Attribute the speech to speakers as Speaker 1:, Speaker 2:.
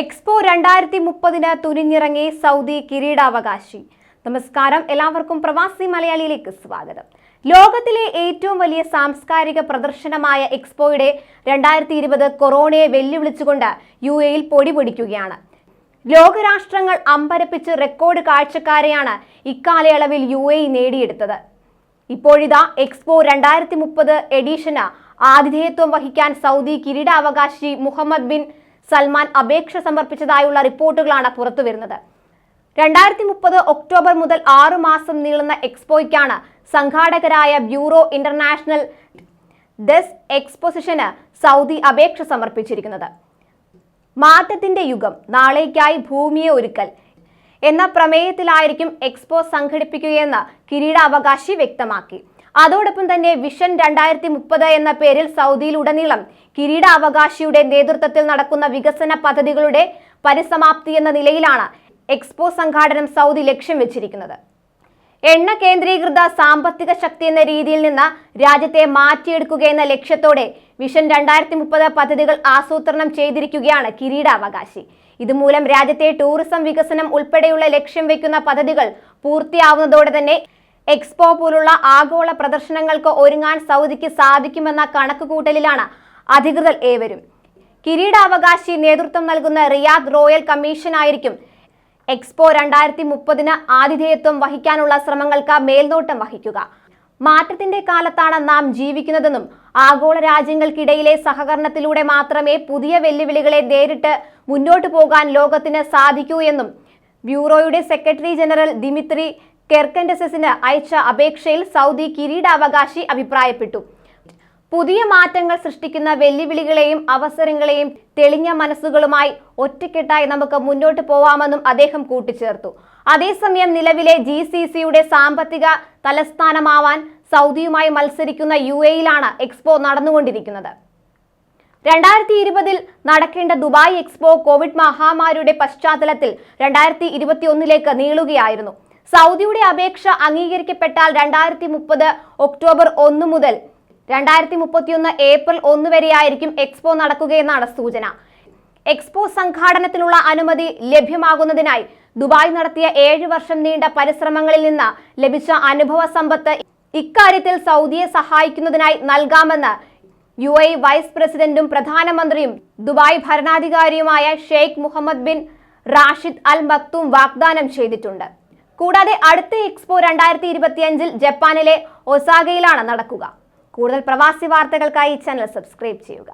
Speaker 1: Expo രണ്ടായിരത്തി മുപ്പതിന് തുനിഞ്ഞിറങ്ങി Saudi കിരീടാവകാശി. നമസ്കാരം. എല്ലാവർക്കും പ്രവാസി മലയാളിയിലേക്ക് സ്വാഗതം. ലോകത്തിലെ ഏറ്റവും വലിയ സാംസ്കാരിക പ്രദർശനമായ എക്സ്പോയുടെ രണ്ടായിരത്തി ഇരുപത് കൊറോണയെ വെല്ലുവിളിച്ചുകൊണ്ട് യു എയിൽ പൊടിപൊടിക്കുകയാണ് ലോകരാഷ്ട്രങ്ങൾ അമ്പരപ്പിച്ച് റെക്കോർഡ് കാഴ്ചക്കാരെയാണ് ഇക്കാലയളവിൽ യു എ നേടിയെടുത്തത്. ഇപ്പോഴിതാ എക്സ്പോ രണ്ടായിരത്തി മുപ്പത് എഡീഷന് ആതിഥേയത്വം വഹിക്കാൻ സൗദി കിരീടാവകാശി മുഹമ്മദ് ബിൻ സൽമാൻ അപേക്ഷ സമർപ്പിച്ചതായുള്ള റിപ്പോർട്ടുകളാണ് പുറത്തുവരുന്നത്. രണ്ടായിരത്തി മുപ്പത് ഒക്ടോബർ മുതൽ ആറു മാസം നീളുന്ന എക്സ്പോയ്ക്കാണ് സംഘാടകരായ ബ്യൂറോ ഇന്റർനാഷണൽ ഡെസ് എക്സ്പോസിഷന് സൗദി അപേക്ഷ സമർപ്പിച്ചിരിക്കുന്നത്. മാറ്റത്തിന്റെ യുഗം നാളേക്കായി ഭൂമിയെ ഒരുക്കൽ എന്ന പ്രമേയത്തിലായിരിക്കും എക്സ്പോ സംഘടിപ്പിക്കുകയെന്ന് കിരീടാവകാശി വ്യക്തമാക്കി. അതോടൊപ്പം തന്നെ വിഷൻ രണ്ടായിരത്തി മുപ്പത് എന്ന പേരിൽ സൗദിയിലുടനീളം കിരീടാവകാശിയുടെ നേതൃത്വത്തിൽ നടക്കുന്ന വികസന പദ്ധതികളുടെ പരിസമാപ്തി എന്ന നിലയിലാണ് എക്സ്പോ സംഘാടനം സൗദി ലക്ഷ്യം വെച്ചിരിക്കുന്നത്. എണ്ണ കേന്ദ്രീകൃത സാമ്പത്തിക ശക്തി എന്ന രീതിയിൽ നിന്ന് രാജ്യത്തെ മാറ്റിയെടുക്കുക എന്ന ലക്ഷ്യത്തോടെ വിഷൻ രണ്ടായിരത്തി മുപ്പത് പദ്ധതികൾ ആസൂത്രണം ചെയ്തിരിക്കുകയാണ് കിരീടാവകാശി. ഇതുമൂലം രാജ്യത്തെ ടൂറിസം വികസനം ഉൾപ്പെടെയുള്ള ലക്ഷ്യം വയ്ക്കുന്ന പദ്ധതികൾ പൂർത്തിയാവുന്നതോടെ തന്നെ എക്സ്പോ പോലുള്ള ആഗോള പ്രദർശനങ്ങൾക്ക് ഒരുങ്ങാൻ സൗദിക്ക് സാധിക്കുമെന്ന കണക്കുകൂട്ടലിലാണ് അധികൃതർ ഏവരും. കിരീടാവകാശി നേതൃത്വം നൽകുന്ന റിയാദ് റോയൽ കമ്മീഷൻ ആയിരിക്കും എക്സ്പോ രണ്ടായിരത്തി മുപ്പതിന് ആതിഥേയത്വം വഹിക്കാനുള്ള ശ്രമങ്ങൾക്ക് മേൽനോട്ടം വഹിക്കുക. മാറ്റത്തിന്റെ കാലത്താണ് നാം ജീവിക്കുന്നതെന്നും ആഗോള രാജ്യങ്ങൾക്കിടയിലെ സഹകരണത്തിലൂടെ മാത്രമേ പുതിയ വെല്ലുവിളികളെ നേരിട്ട് മുന്നോട്ടു പോകാൻ ലോകത്തിന് സാധിക്കൂ എന്നും ബ്യൂറോയുടെ സെക്രട്ടറി ജനറൽ ദിമിത്രി കെർക്കൻഡസസിന് അയച്ച അപേക്ഷയിൽ സൗദി കിരീടാവകാശി അഭിപ്രായപ്പെട്ടു. പുതിയ മാറ്റങ്ങൾ സൃഷ്ടിക്കുന്ന വെല്ലുവിളികളെയും അവസരങ്ങളെയും തെളിഞ്ഞ മനസ്സുകളുമായി ഒറ്റക്കെട്ടായി നമുക്ക് മുന്നോട്ട് പോവാമെന്നും അദ്ദേഹം കൂട്ടിച്ചേർത്തു. അതേസമയം നിലവിലെ ജി സി സിയുടെ സാമ്പത്തിക തലസ്ഥാനമാവാൻ സൗദിയുമായി മത്സരിക്കുന്ന യു എയിലാണ് എക്സ്പോ നടന്നുകൊണ്ടിരിക്കുന്നത്. രണ്ടായിരത്തി ഇരുപതിൽ നടക്കേണ്ട ദുബായ് എക്സ്പോ കോവിഡ് മഹാമാരിയുടെ പശ്ചാത്തലത്തിൽ രണ്ടായിരത്തി ഇരുപത്തി ഒന്നിലേക്ക് നീളുകയായിരുന്നു. സൗദിയുടെ അപേക്ഷ അംഗീകരിക്കപ്പെട്ടാൽ രണ്ടായിരത്തി മുപ്പത് ഒക്ടോബർ ഒന്ന് മുതൽ രണ്ടായിരത്തി മുപ്പത്തിയൊന്ന് ഏപ്രിൽ ഒന്ന് വരെയായിരിക്കും എക്സ്പോ നടക്കുകയെന്നാണ് സൂചന. എക്സ്പോ സംഘാടനത്തിനുള്ള അനുമതി ലഭ്യമാകുന്നതിനായി ദുബായ് നടത്തിയ ഏഴ് വർഷം നീണ്ട പരിശ്രമങ്ങളിൽ നിന്ന് ലഭിച്ച അനുഭവ സമ്പത്ത് ഇക്കാര്യത്തിൽ സൗദിയെ സഹായിക്കുന്നതിനായി നൽകാമെന്ന് യു ഐ വൈസ് പ്രസിഡന്റും പ്രധാനമന്ത്രിയും Dubai ഭരണാധികാരിയുമായ Sheikh Mohammed bin Rashid al Maktoum വാഗ്ദാനം ചെയ്തിട്ടുണ്ട്. കൂടാതെ അടുത്ത എക്സ്പോ രണ്ടായിരത്തി ഇരുപത്തിയഞ്ചിൽ ജപ്പാനിലെ ഒസാഗയിലാണ് നടക്കുക. കൂടുതൽ പ്രവാസി വാർത്തകൾക്കായി ചാനൽ സബ്സ്ക്രൈബ് ചെയ്യുക.